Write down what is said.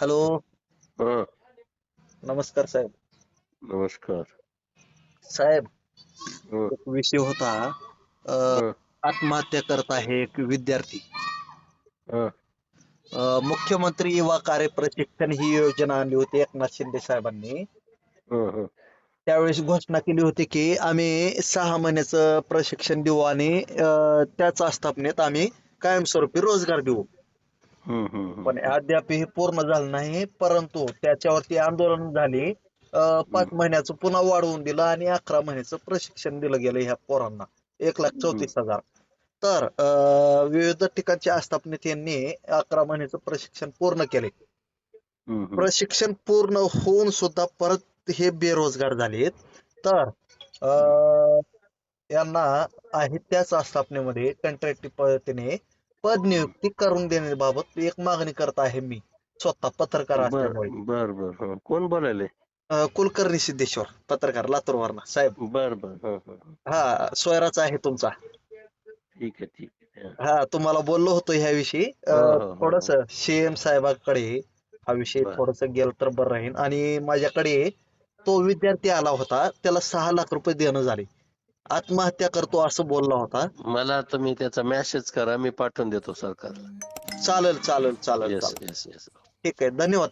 Hello. हा. नमस्कार साहेब. नमस्कार. साहेब हा, एक विषय होता अं, हा, आत्महत्या करत आहे एक विद्यार्थी. हा, अं, मुख्यमंत्री युवा कार्य प्रशिक्षण ही योजना आणली होती एकनाथ शिंदे साहेबांनी. हा, हा. त्यावेळेस घोषणा केली होती की आम्ही सहा महिन्याचं प्रशिक्षण देऊ आणि अं, त्याच आस्थापनेत आम्ही कायमस्वरूपी रोजगार देऊ. पण अद्याप हे पूर्ण झालं नाही परंतु त्याच्यावरती आंदोलन झाले. पाच महिन्याचं पुन्हा वाढवून दिलं आणि अकरा महिन्याचं प्रशिक्षण दिलं गेलं ह्या पोरांना. एक लाख चौतीस हजार. तर विविध ठिकाणच्या आस्थापनेत यांनी अकरा महिन्याचं प्रशिक्षण पूर्ण केले. प्रशिक्षण पूर्ण होऊन सुद्धा परत हे बेरोजगार झालेत. तर अं, यांना आहे त्याच आस्थापनेमध्ये कंत्राटी पद्धतीने पद नियुक्ती करून देण्याबाबत एक मागणी करत आहे मी स्वतः पत्रकार बर असल्यामुळे बर बर हा. कोण बोलायले अं, कुलकर्णी सिद्धेश्वर पत्रकार लातूरवरनं साहेब बर बर हा, हा, हा. हा सोयराचा आहे तुमचा ठीक आहे ठीक आहे हा. हा तुम्हाला बोललो होतो ह्याविषयी हो, हो, हो. थोडस सीएम साहेबाकडे हा विषय बर. थोडस गेलं तर बरं राहील आणि माझ्याकडे तो विद्यार्थी आला होता त्याला सहा लाख रुपये देणं झाले आत्महत्या करतो असं बोलला होता. मला तुम्ही त्याचा मेसेज करा मी पाठवून देतो सरकारला. चालेल चालेल चालेल येस चालेल. येस येस ठीक आहे धन्यवाद